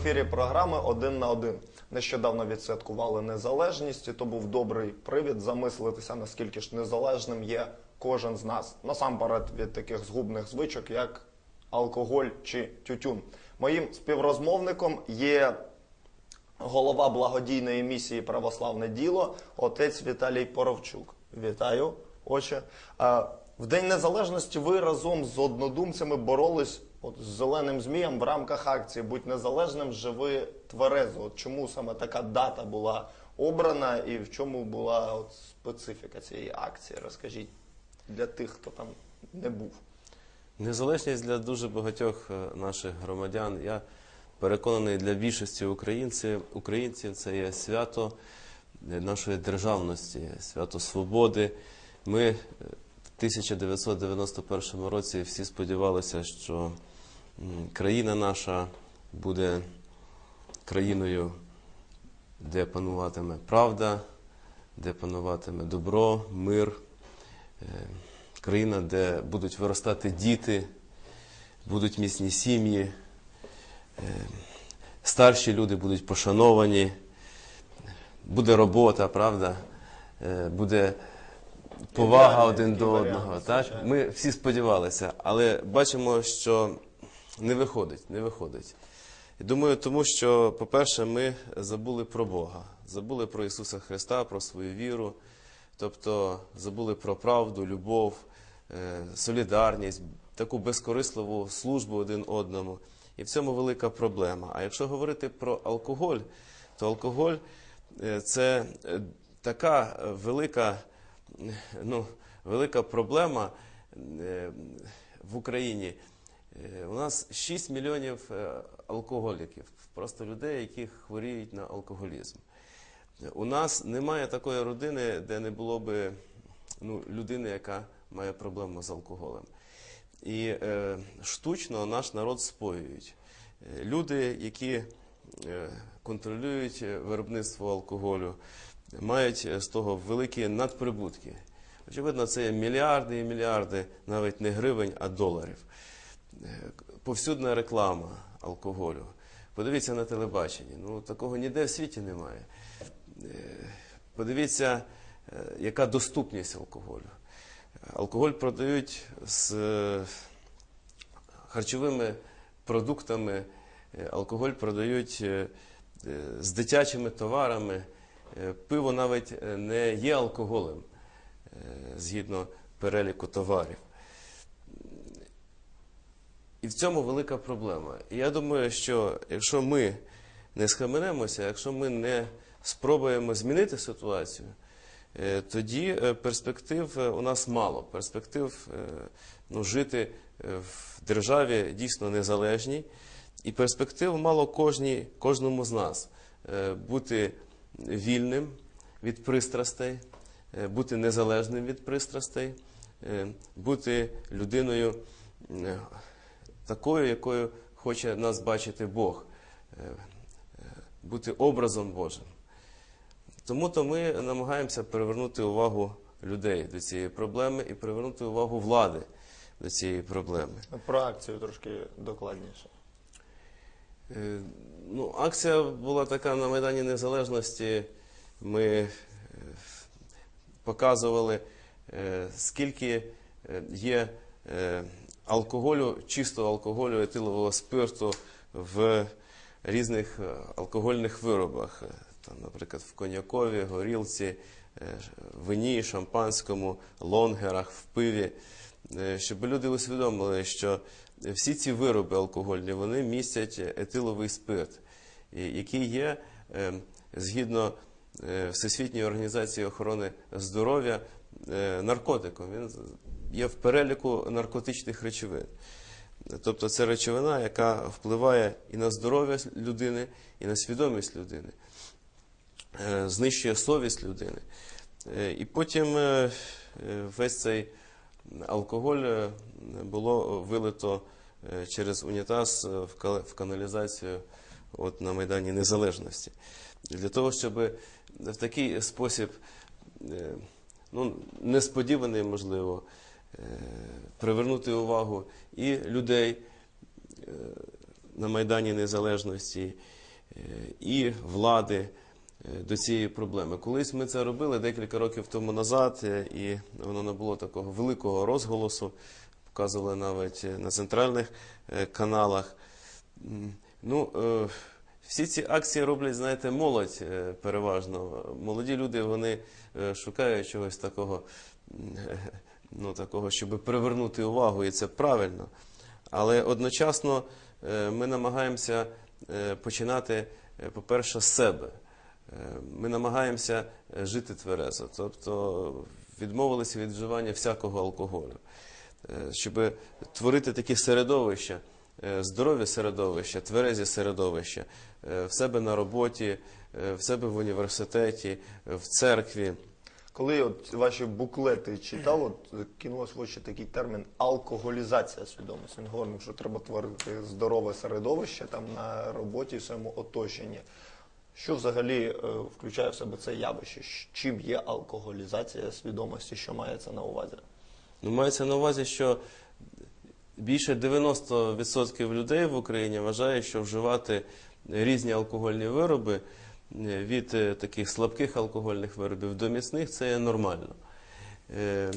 ефірі програми Один на один. Нещодавно відсвяткували незалежність, і то був добрий привід замислитися, наскільки ж незалежним є кожен з нас. Насамперед від таких згубних звичок, як алкоголь чи тютюн. Моїм співрозмовником є голова благодійної місії Православне діло, отець Віталій Поровчук. Вітаю, отче. В День Незалежності ви разом з однодумцями боролись от, з зеленим змієм в рамках акції Будь незалежним, живи тверезо. От чому саме така дата була обрана і в чому була от, специфіка цієї акції? Розкажіть для тих, хто там не був. Незалежність для дуже багатьох е, наших громадян. Я переконаний для більшості українців, українців це є свято е, нашої державності, свято свободи. Ми е, в 1991 році всі сподівалися, що країна наша буде країною, де пануватиме правда, де пануватиме добро, мир. Е, країна, де будуть виростати діти, будуть міцні сім'ї, е, старші люди будуть пошановані, буде робота, правда, Е, буде повага один до одного. Так? Ми всі сподівалися, але бачимо, що не виходить, не виходить. Думаю, тому що, по-перше, ми забули про Бога, забули про Ісуса Христа, про свою віру, тобто забули про правду, любов, е, солідарність, таку безкорисливу службу один одному. І в цьому велика проблема. А якщо говорити про алкоголь, то алкоголь е, це е, така велика, ну, велика проблема в Україні. Е, У нас 6 мільйонів е, алкоголіків, просто людей, які хворіють на алкоголізм. У нас немає такої родини, де не було би ну, людини, яка має проблему з алкоголем. І е, штучно наш народ споюють. Е, Люди, які контролюють виробництво алкоголю, мають з того великі надприбутки. Очевидно, це є мільярди і мільярди, навіть не гривень, а доларів. Повсюдна реклама алкоголю. Подивіться на телебаченні. Ну, такого ніде в світі немає. Е, Подивіться, е, яка доступність алкоголю. Алкоголь продають з е, харчовими продуктами, алкоголь продають з дитячими товарами. Пиво навіть не є алкоголем згідно переліку товарів. І в цьому велика проблема. І я думаю, що якщо ми не схаменемося, якщо ми не спробуємо змінити ситуацію, е, тоді е, перспектив е, у нас мало. Перспектив ну, жити в державі дійсно незалежній, і перспектив мало кожній, кожному з нас бути вільним від пристрастей, бути незалежним від пристрастей, бути людиною такою, якою хоче нас бачити Бог, е, е, бути образом Божим. Тому то ми намагаємося привернути увагу людей до цієї проблеми і привернути увагу влади до цієї проблеми. Про акцію трошки докладніше. Е, Ну, акція була така на Майдані Незалежності. Ми показували, скільки є алкоголю, чистого алкоголю, етилового спирту в різних е, алкогольних виробах. Е, Там, наприклад, в коньякові, горілці, е, вині, шампанському, лонгерах, в пиві. Щоб люди усвідомили, що всі ці вироби алкогольні вони містять етиловий спирт, який є згідно Всесвітньої організації охорони здоров'я наркотиком. Він є в переліку наркотичних речовин. Тобто це речовина, яка впливає і на здоров'я людини, і на свідомість людини, е, знищує совість людини. Е, І потім е, весь цей алкоголь було вилито через унітаз в каналізацію от на Майдані Незалежності. Для того, щоб в такий спосіб, ну, несподіваний, можливо, привернути увагу і людей, е, на Майдані Незалежності е, і влади е, до цієї проблеми. Колись ми це робили декілька років тому назад, е, і воно не було такого великого розголосу. Показували навіть е, на центральних е, каналах. Ну, е, всі ці акції роблять, знаєте, молодь е, переважно. Молоді люди вони е, шукають чогось такого, ну, такого, щоб привернути увагу, і це правильно. Але одночасно е, ми намагаємося е, починати, е, по-перше, з себе. Ми намагаємося жити тверезо, тобто відмовилися від вживання всякого алкоголю, щоб творити такі середовища, здорові середовища, тверезі середовища в себе на роботі, в себе в університеті, в церкві. Коли от ваші буклети читав, от кинулось в очі такий термін алкоголізація свідомості. Він говорив, що треба творити здорове середовище там на роботі, в своєму оточенні. Що взагалі е, включає в себе це явище? Чим є алкоголізація свідомості, що мається на увазі? Ну, мається на увазі, що більше 90% людей в Україні вважають, що вживати різні алкогольні вироби від е, таких слабких алкогольних виробів до міцних це є нормально. Е, е,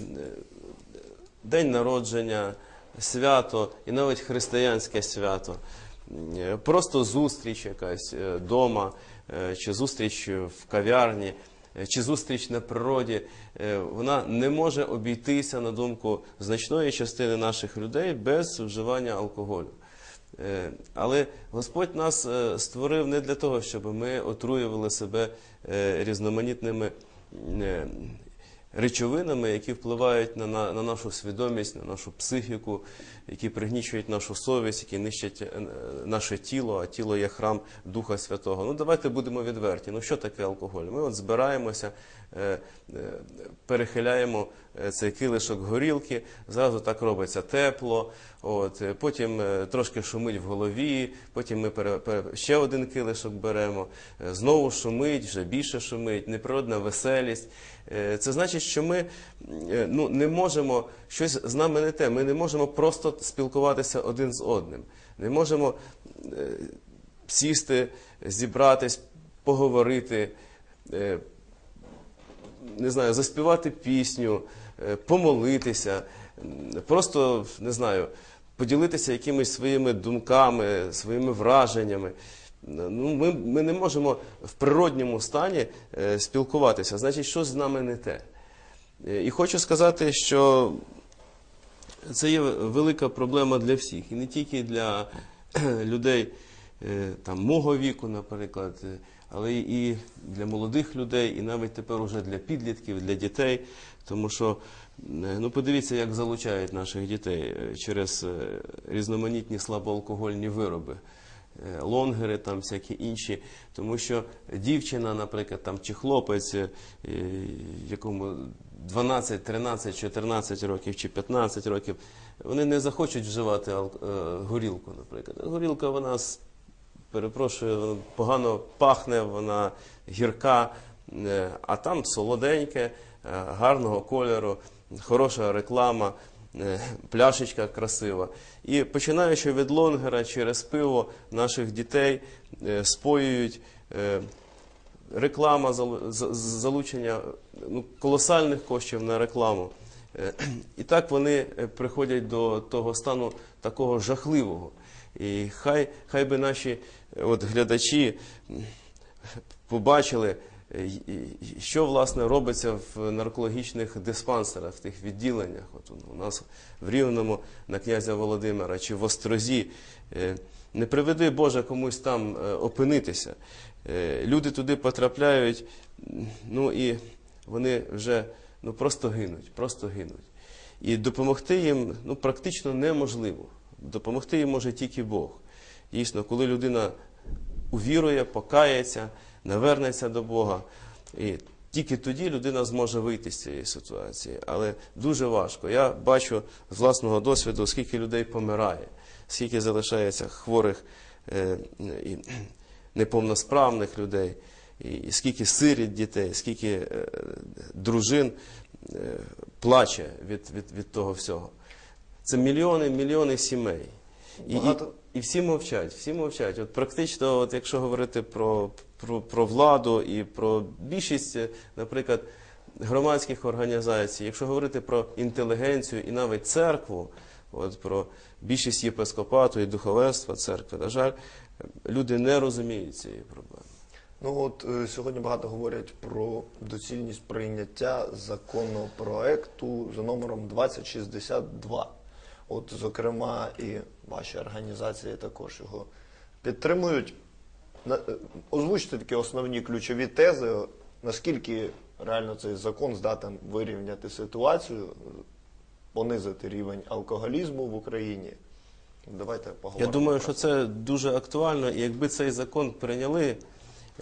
День народження, свято і навіть християнське свято. Е, Просто зустріч якась вдома, чи зустріч в кав'ярні, е, чи зустріч на природі, е, вона не може обійтися, на думку значної частини наших людей, без вживання алкоголю. Е, Але Господь нас е, створив не для того, щоб ми отруювали себе е, різноманітними речовинами, які впливають на, на, на нашу свідомість, на нашу психіку, які пригнічують нашу совість, які нищать е, наше тіло, а тіло є храм Духа Святого. Ну давайте будемо відверті. Ну що таке алкоголь? Ми от збираємося, е, е, перехиляємо е, цей килишок горілки, зразу так робиться тепло. От, е, потім трошки шумить в голові, потім ми пере, пере, ще один килишок беремо, знову шумить, вже більше шумить, неприродна веселість. Е, Це значить, що ми е, ну, не можемо щось з нами не те. Ми не можемо просто спілкуватися один з одним. Не можемо е, сісти, зібратись, поговорити, не знаю, заспівати пісню, помолитися, просто не знаю, поділитися якимись своїми думками, своїми враженнями. Ну, ми, ми не можемо в природньому стані е, спілкуватися. Значить, щось з нами не те. Е, І хочу сказати, що це є велика проблема для всіх, і не тільки для людей е, там, мого віку, наприклад, е, але і для молодих людей, і навіть тепер уже для підлітків, для дітей. Тому що ну, подивіться, як залучають наших дітей через різноманітні слабоалкогольні вироби. Е, Лонгери, там всякі інші, тому що дівчина, наприклад, там чи хлопець, е, якому 12, 13, 14 років чи 15 років, вони не захочуть вживати е, горілку, наприклад. Горілка, вона перепрошую, погано пахне, вона гірка, а там солоденьке, гарного кольору, хороша реклама, пляшечка красива. І починаючи від лонгера через пиво наших дітей е, споюють. е, реклама, залучення ну, колосальних коштів на рекламу. Е, І так вони е, приходять до того стану такого жахливого. І хай, хай би наші е, от, глядачі побачили, е, що власне робиться в наркологічних диспансерах, в тих відділеннях. От у нас в Рівному на князя Володимира чи в Острозі. Е, Не приведи Боже комусь там е, опинитися. Е, Люди туди потрапляють, ну і вони вже ну, просто гинуть, просто гинуть. І допомогти їм ну, практично неможливо. Допомогти їм може тільки Бог. Дійсно, коли людина увірує, покається, навернеться до Бога. І тільки тоді людина зможе вийти з цієї ситуації. Але дуже важко. Я бачу з власного досвіду, скільки людей помирає, скільки залишається хворих е, і неповносправних людей, і, скільки сиріт дітей, скільки е, дружин е, плаче від, від, від того всього. Це мільйони, мільйони сімей. Багато- І всі мовчать, всі мовчать. От практично, от якщо говорити про, про, про владу і про більшість, наприклад, громадських організацій, якщо говорити про інтелігенцію і навіть церкву, от про більшість єпископату і духовенства церкви, на жаль, люди не розуміють цієї проблеми. Ну от е, сьогодні багато говорять про доцільність прийняття законопроекту за номером 2062. От, зокрема, і ваші організації також його підтримують. Е, Озвучте такі основні ключові тези, наскільки реально цей закон здатен вирівняти ситуацію, понизити рівень алкоголізму в Україні. Давайте поговоримо. Я думаю, що це дуже актуально, і якби цей закон прийняли,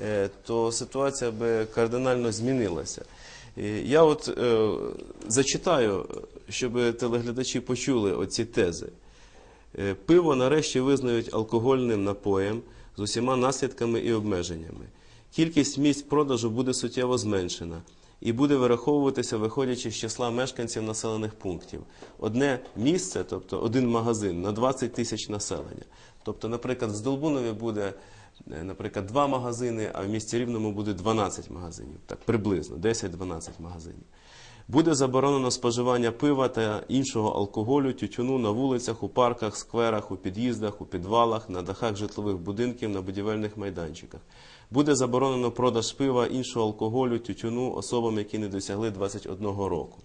е, то ситуація би кардинально змінилася. Я от е, зачитаю, щоб телеглядачі почули оці тези. Е, Пиво нарешті визнають алкогольним напоєм з усіма наслідками і обмеженнями. Кількість місць продажу буде суттєво зменшена і буде вираховуватися, виходячи з числа мешканців населених пунктів. Одне місце, тобто один магазин на 20 тисяч населення. Тобто, наприклад, в Здолбунові буде, е, наприклад, два магазини, а в місті Рівному буде 12 магазинів. Так, приблизно 10-12 магазинів. Буде заборонено споживання пива та іншого алкоголю, тютюну на вулицях, у парках, скверах, у під'їздах, у підвалах, на дахах житлових будинків, на будівельних майданчиках. Буде заборонено продаж пива, іншого алкоголю, тютюну особам, які не досягли 21 року.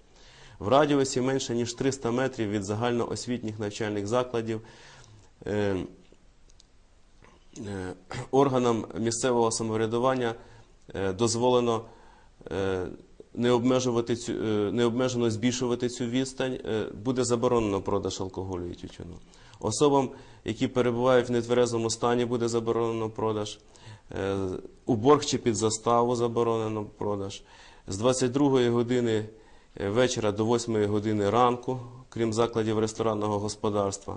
В радіусі менше ніж 300 метрів від загальноосвітніх навчальних закладів е, е, органам місцевого самоврядування е, дозволено е, не обмежувати цю е, необмежено збільшувати цю відстань, е, буде заборонено продаж алкоголю і тютюну. Особам, які перебувають в нетверезому стані, буде заборонено продаж. Е, У борг чи під заставу заборонено продаж. З 22 години вечора до 8 години ранку, крім закладів ресторанного господарства.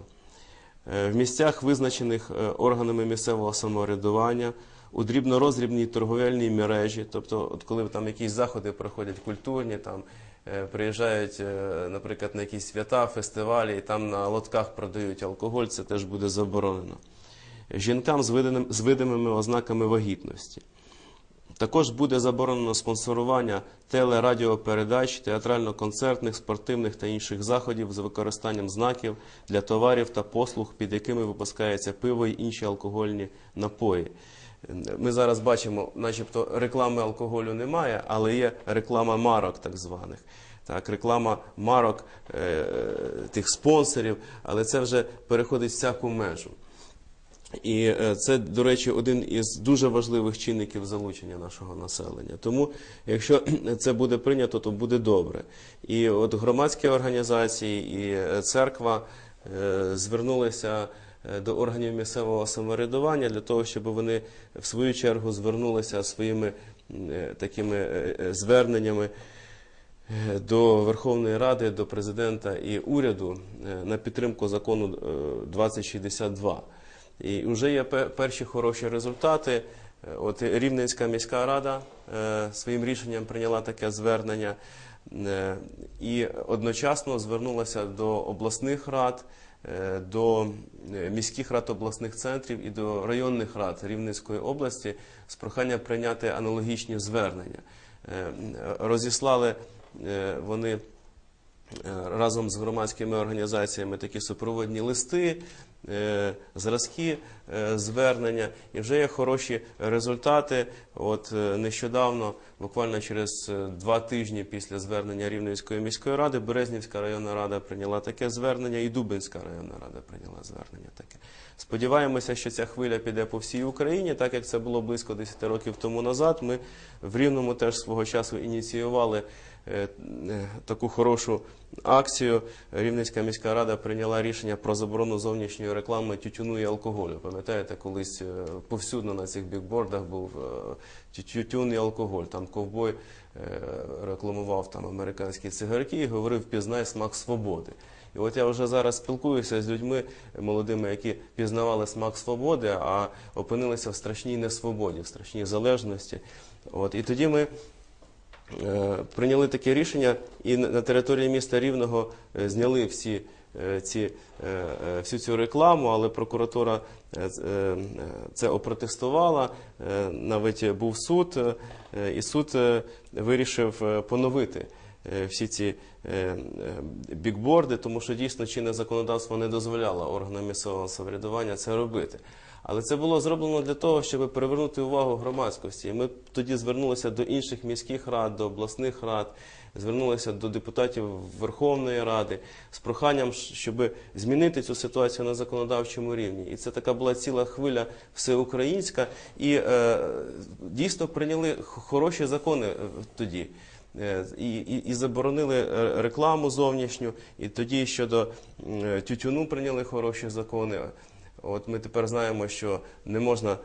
В місцях, визначених органами місцевого самоврядування, у дрібнорозрібній торговельній мережі, тобто, от коли там якісь заходи проходять культурні, там е, приїжджають, е, наприклад, на якісь свята, фестивалі, і там на лотках продають алкоголь, це теж буде заборонено. Жінкам з, виданим, з видимими ознаками вагітності. Також буде заборонено спонсорування телерадіопередач, театрально-концертних, спортивних та інших заходів з використанням знаків для товарів та послуг, під якими випускається пиво і інші алкогольні напої. Ми зараз бачимо, начебто реклами алкоголю немає, але є реклама марок так званих. Так, реклама марок е, тих спонсорів, але це вже переходить всяку межу. І е, це, до речі, один із дуже важливих чинників залучення нашого населення. Тому, якщо це буде прийнято, то буде добре. І от громадські організації і е, церква е, звернулися до органів місцевого самоврядування для того, щоб вони в свою чергу звернулися своїми е, такими е, е, зверненнями е, до Верховної Ради, до президента і уряду е, на підтримку закону е, 2062. І вже є перші хороші результати. Е, От Рівненська міська рада е, своїм рішенням прийняла таке звернення е, і одночасно звернулася до обласних рад, е, до е, міських рад обласних центрів і до районних рад Рівненської області з проханням прийняти аналогічні звернення. Е, Розіслали е, вони е, разом з громадськими організаціями такі супроводні листи, е, зразки е, звернення, і вже є хороші результати. От е, нещодавно, буквально через е, два тижні після звернення Рівненської міської ради, Березнівська районна рада прийняла таке звернення, і Дубинська районна рада прийняла звернення таке. Сподіваємося, що ця хвиля піде по всій Україні, так як це було близько 10 років тому назад. Ми в Рівному теж свого часу ініціювали е, е, таку хорошу акцію. Рівненська міська рада прийняла рішення про заборону зовнішньої реклами тютюну і алкоголю. Пам'ятаєте, колись е, повсюдно на цих бікбордах був е, тютюн і алкоголь. Там ковбой е, рекламував там американські цигарки і говорив пізнай смак свободи. І от я вже зараз спілкуюся з людьми молодими, які пізнавали смак свободи, а опинилися в страшній несвободі, в страшній залежності. От і тоді ми е, прийняли таке рішення і на території міста Рівного е, зняли всі е, ці, е, е, всю цю рекламу, але прокуратура е, е, це опротестувала. Е, Навіть був суд, е, і суд е, вирішив е, поновити е, всі ці е, е, бікборди, тому що дійсно чинне законодавство не дозволяло органам місцевого самоврядування це робити. Але це було зроблено для того, щоб привернути увагу громадськості. І ми тоді звернулися до інших міських рад, до обласних рад, звернулися до депутатів Верховної Ради з проханням, щоб змінити цю ситуацію на законодавчому рівні. І це така була ціла хвиля всеукраїнська, і е, дійсно прийняли хороші закони е, тоді. Е, І, і, і заборонили е, рекламу зовнішню, і тоді щодо е, тютюну прийняли хороші закони. От ми тепер знаємо, що не можна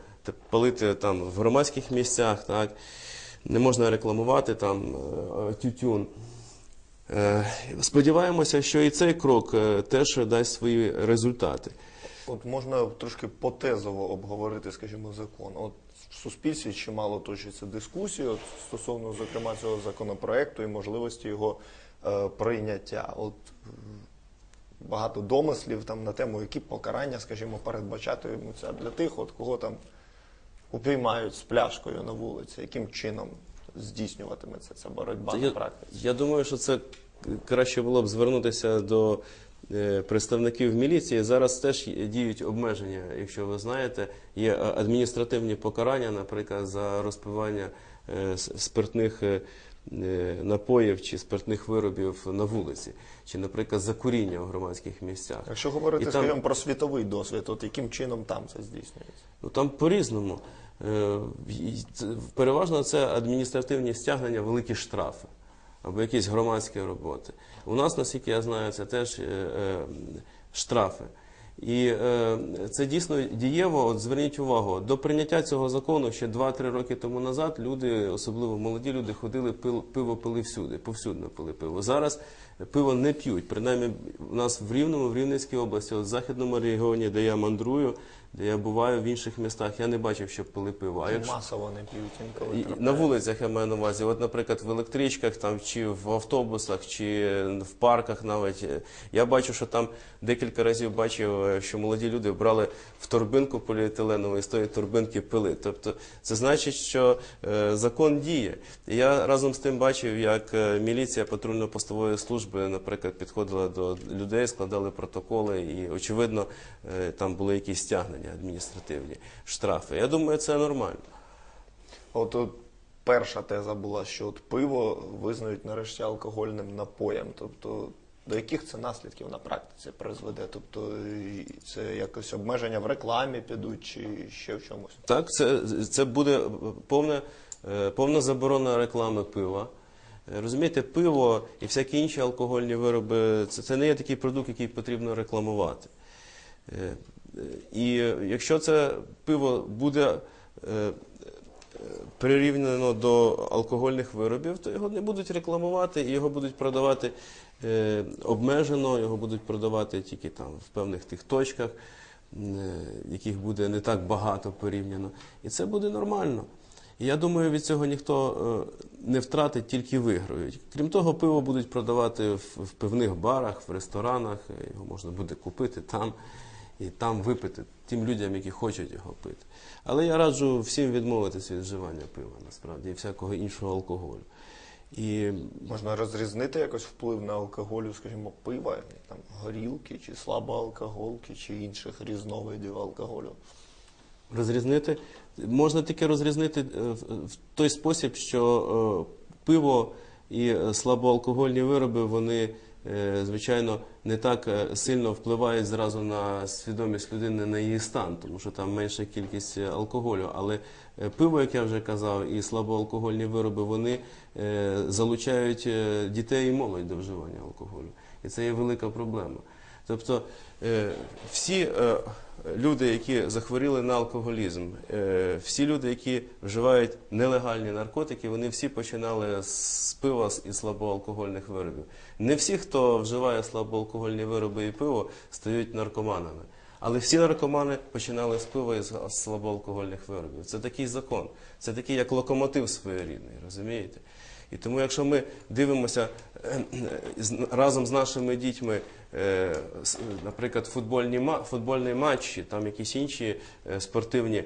палити там в громадських місцях, так не можна рекламувати там тютюн. Сподіваємося, що і цей крок теж дасть свої результати. От можна трошки потезово обговорити, скажімо, закон. От в суспільстві чимало точиться дискусії от, стосовно, зокрема, цього законопроекту і можливості його е, прийняття. От багато домислів там на тему, які покарання, скажімо, передбачатимуться для тих, от кого там упіймають з пляшкою на вулиці, яким чином здійснюватиметься ця боротьба Та на практиці. я думаю, що це краще було б звернутися до представників міліції. Зараз теж діють обмеження, якщо ви знаєте, є е, адміністративні покарання, наприклад, за розпивання е, спиртних е, е, напоїв чи спиртних виробів на вулиці, чи, наприклад, за куріння в громадських місцях. Якщо говорити, там- скажімо, про світовий досвід, от яким чином там це здійснюється? Ну там по-різному. Е, Переважно це адміністративні стягнення, великі штрафи або якісь громадські роботи. У нас, наскільки я знаю, це теж е, е, штрафи. І е, це дійсно дієво. От зверніть увагу, до прийняття цього закону ще 2-3 роки тому назад люди, особливо молоді люди, ходили пиво пили всюди, повсюдно пили пиво. Зараз пиво не п'ють. Принаймні, у нас в Рівному, в Рівненській області, от в західному регіоні, де я мандрую, де я буваю в інших містах, я не бачив, щоб пили пиво. А якщо Масово не п'ють інколи. і- трапляється. на вулицях я маю на увазі, от, наприклад, в електричках там чи в автобусах, чи в парках навіть. е, Я бачу, що там декілька разів бачив, е, що молоді люди брали в торбинку поліетиленову і з тої торбинки пили. Тобто це значить, що е, закон діє. І Я разом з тим бачив, як е, міліція патрульно-постової служби, наприклад, підходила до людей, складали протоколи, і очевидно, е, там були якісь стягнення адміністративні, штрафи. Я думаю, це нормально. От перша теза була, що от пиво визнають нарешті алкогольним напоєм. Тобто до яких це наслідків на практиці призведе? Тобто це якось обмеження в рекламі підуть чи ще в чомусь? Так, це, це буде повна, е, повна заборона реклами пива. Е, Розумієте, пиво і всякі інші алкогольні вироби це, це не є такий продукт, який потрібно рекламувати. І якщо це пиво буде е, прирівняно до алкогольних виробів, то його не будуть рекламувати і його будуть продавати е, обмежено, його будуть продавати тільки там в певних тих точках, е, яких буде не так багато порівняно. І це буде нормально. І я думаю, від цього ніхто не втратить, тільки виграють. Крім того, пиво будуть продавати в, певних барах, в ресторанах, його можна буде купити там і там випити тим людям, які хочуть його пити. Але я раджу всім відмовитися від вживання пива, насправді, і всякого іншого алкоголю. І Можна розрізнити якось вплив на алкоголю, скажімо, пива, там горілки, чи слабоалкоголки, чи інших різновидів алкоголю. розрізнити можна тільки розрізнити е, в той спосіб, що е, пиво і е, слабоалкогольні вироби вони. Е, Звичайно, не так е, сильно впливають зразу на свідомість людини на її стан, тому що там менша кількість е, алкоголю. Але пиво, як я вже казав, і слабоалкогольні вироби вони залучають дітей і молодь до вживання алкоголю. І це є велика проблема. Тобто всі люди, які захворіли на алкоголізм, е, всі люди, які вживають нелегальні наркотики, вони всі починали з пива і слабоалкогольних виробів. Не всі, хто вживає слабоалкогольні вироби і пиво, стають наркоманами. Але всі наркомани починали з пива і з слабоалкогольних виробів. Це такий закон. Це такий як локомотив своєрідний, розумієте? І тому, якщо ми дивимося е, разом з нашими дітьми, е, наприклад, футбольні, футбольні матчі, там якісь інші е, спортивні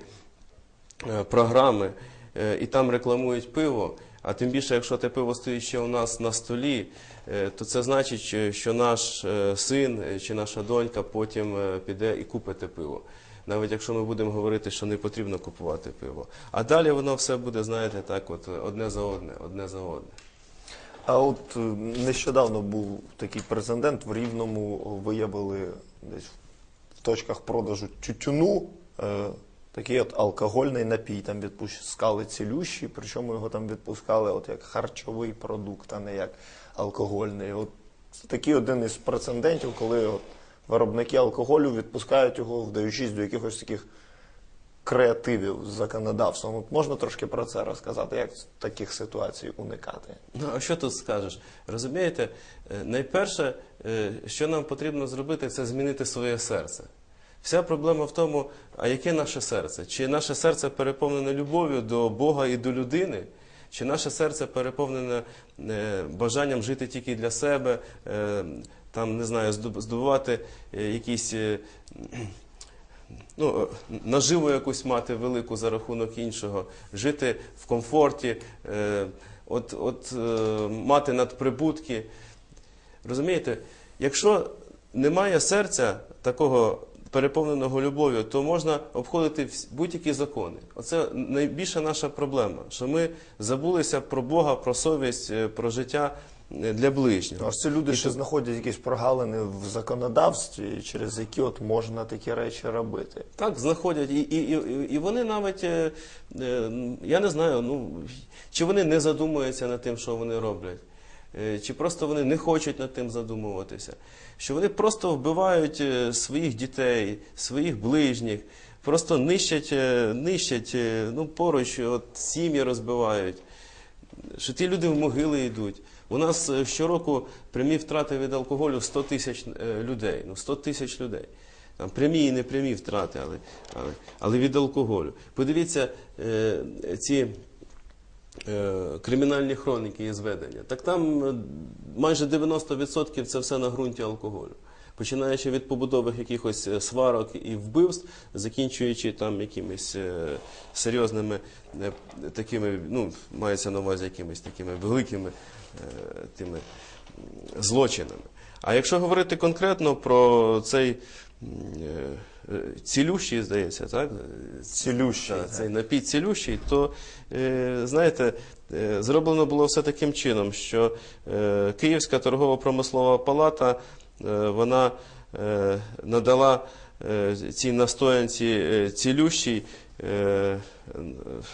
е, програми, е, і там рекламують пиво. А тим більше, якщо те пиво стоїть ще у нас на столі, е, то це значить, е, що наш е, син е, чи наша донька потім е, піде і купить те пиво. Навіть якщо ми будемо говорити, що не потрібно купувати пиво. А далі воно все буде, знаєте, так, от одне за одне, одне за одне. А от е, нещодавно був такий прецедент в Рівному виявили десь в точках продажу тютюну. Е, такий от алкогольний напій там відпускали цілющі, причому його там відпускали от як харчовий продукт, а не як алкогольний. От такий один із прецедентів, коли от виробники алкоголю відпускають його, вдаючись до якихось таких креативів з законодавством. От можна трошки про це розказати, як таких ситуацій уникати? Ну, а що тут скажеш? Розумієте, е, найперше, е, що нам потрібно зробити, це змінити своє серце. Вся проблема в тому, а яке наше серце? Чи наше серце переповнене любов'ю до Бога і до людини? Чи наше серце переповнене е, бажанням жити тільки для себе, там, не знаю, здобувати е, якісь е, ну, е, наживу якусь мати велику за рахунок іншого, жити в комфорті, от, от, мати надприбутки. Розумієте, якщо немає серця такого переповненого любов'ю, то можна обходити будь-які закони. Оце найбільша наша проблема, що ми забулися про Бога, про совість, про життя для ближнього. Ось це люди ще знаходять якісь прогалини в законодавстві, через які от можна такі речі робити. Так, знаходять, і, і, і, і вони навіть, е, е, я не знаю, ну, чи вони не задумуються над тим, що вони роблять, е, чи просто вони не хочуть над тим задумуватися, що вони просто вбивають е, своїх дітей, своїх ближніх, просто нищать, е, нищать е, ну, поруч, от, сім'ї розбивають, що ті люди в могили йдуть. У нас е, щороку прямі втрати від алкоголю 100 тисяч е, людей. Ну, 100 тисяч людей. Там прямі і непрямі втрати, але, але, але від алкоголю. Подивіться е, ці е, кримінальні хроніки і зведення. Так там майже 90% це все на ґрунті алкоголю. Починаючи від побудових якихось е, сварок і вбивств, закінчуючи там якимись е, серйозними е, такими, ну, мається на увазі якимись такими великими тими злочинами. А якщо говорити конкретно про цей цілющий, здається, так? Цілющий. Так, цей напій цілющий, то знаєте, зроблено було все таким чином, що Київська торгово-промислова палата вона е, надала е, цій настоянці е, цілющій е,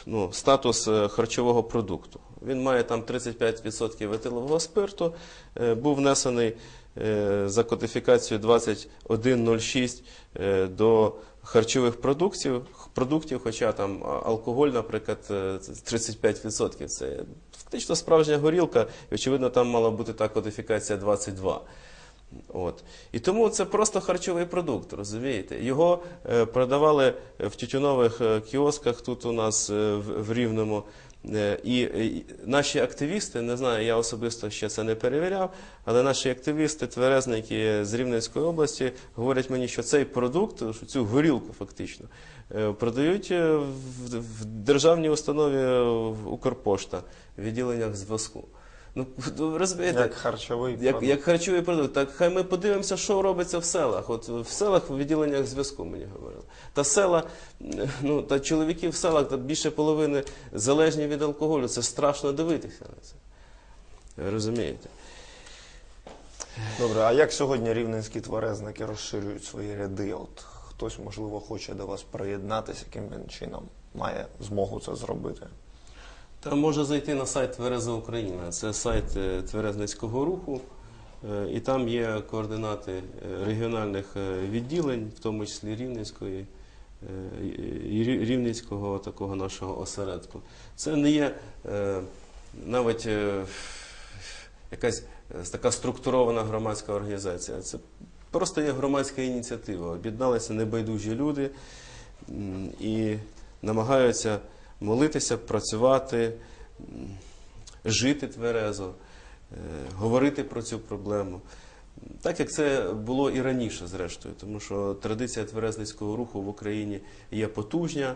ну, статус е, харчового продукту. Він має там 35% етилового спирту, е, був внесений е, за кодифікацією 2106 е, до харчових продуктів, продуктів, хоча там алкоголь, наприклад, е, 35%. Це фактично справжня горілка, і очевидно, там мала бути та кодифікація 22. От. І тому це просто харчовий продукт, розумієте? Його е, продавали в тютюнових е, кіосках тут у нас е, в, Рівному. І, наші активісти, не знаю, я особисто ще це не перевіряв, але наші активісти, тверезники з Рівненської області, говорять мені, що цей продукт, цю горілку фактично, продають в, державній установі в Укрпошта, в відділеннях зв'язку. Ну, ви розумієте, Як харчовий як, продукт. як харчовий продукт, так хай ми подивимося, що робиться в селах. От в селах в відділеннях зв'язку мені говорили. Та села, ну та чоловіки в селах, та більше половини залежні від алкоголю. Це страшно дивитися на це. Ви Розумієте? Добре, а як сьогодні рівненські тверезники розширюють свої ряди? От хтось, можливо, хоче до вас приєднатися, яким він чином має змогу це зробити. Та може зайти на сайт Твереза Україна. Це сайт е, Тверезницького руху. е, І там є координати е, регіональних відділень, в тому числі Рівненської, Рівненського такого нашого осередку. Це не є навіть якась така структурована громадська організація. Це просто є громадська ініціатива. Об'єдналися небайдужі люди і намагаються молитися, працювати, жити тверезо, е, говорити про цю проблему. Так як це було і раніше, зрештою, тому що традиція тверезницького руху в Україні є потужня,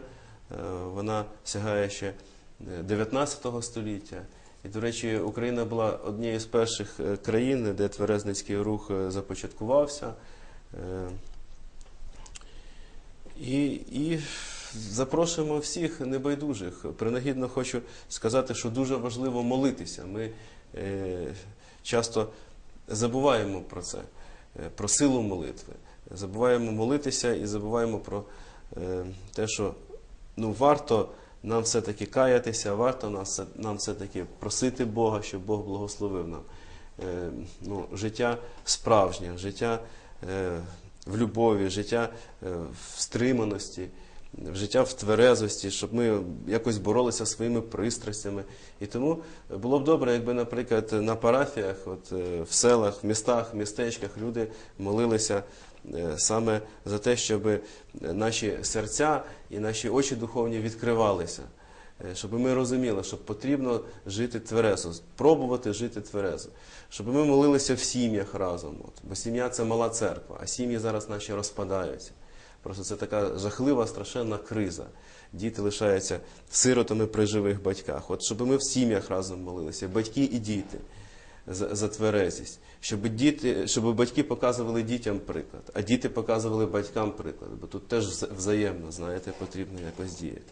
е, вона сягає ще е, 19 століття. І, до речі, Україна була однією з перших е, країн, де тверезницький рух е, започаткувався. Е, І, і запрошуємо всіх небайдужих. Принагідно хочу сказати, що дуже важливо молитися. Ми е, часто забуваємо про це, е, про силу молитви. Забуваємо молитися і забуваємо про е, те, що ну, варто нам все-таки каятися, варто нам, все- нам все-таки просити Бога, щоб Бог благословив нам. Е, ну, життя справжнє, життя е, в любові, життя е, в стриманості, життя в тверезості, щоб ми якось боролися своїми пристрастями. І тому було б добре, якби, наприклад, на парафіях, от, е, в селах, в містах, в містечках люди молилися е, саме за те, щоб наші серця і наші очі духовні відкривалися. Е, Щоб ми розуміли, що потрібно жити тверезо, пробувати жити тверезо. Щоб ми молилися в сім'ях разом. От. Бо сім'я це мала церква, а сім'ї зараз наші розпадаються. Просто це така жахлива, страшенна криза. Діти лишаються сиротами при живих батьках. От щоб ми в сім'ях разом молилися, батьки і діти за, за тверезість, щоб діти, щоб батьки показували дітям приклад, а діти показували батькам приклад, бо тут теж взаємно, знаєте, потрібно якось діяти.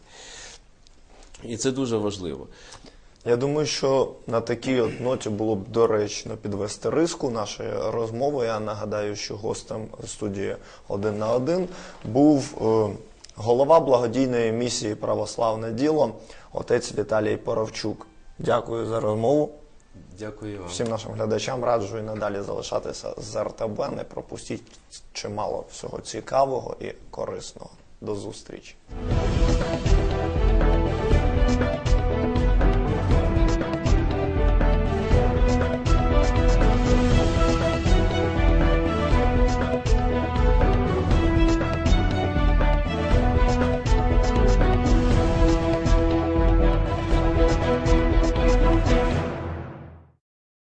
І це дуже важливо. Я думаю, що на такій от ноті було б доречно підвести риску нашої розмови. Я нагадаю, що гостем студії один на один був е, голова благодійної місії Православне діло, отець Віталій Поровчук. Дякую за розмову. Дякую вам. Всім нашим глядачам раджу і надалі залишатися з РТБ. Не пропустіть чимало всього цікавого і корисного. До зустрічі.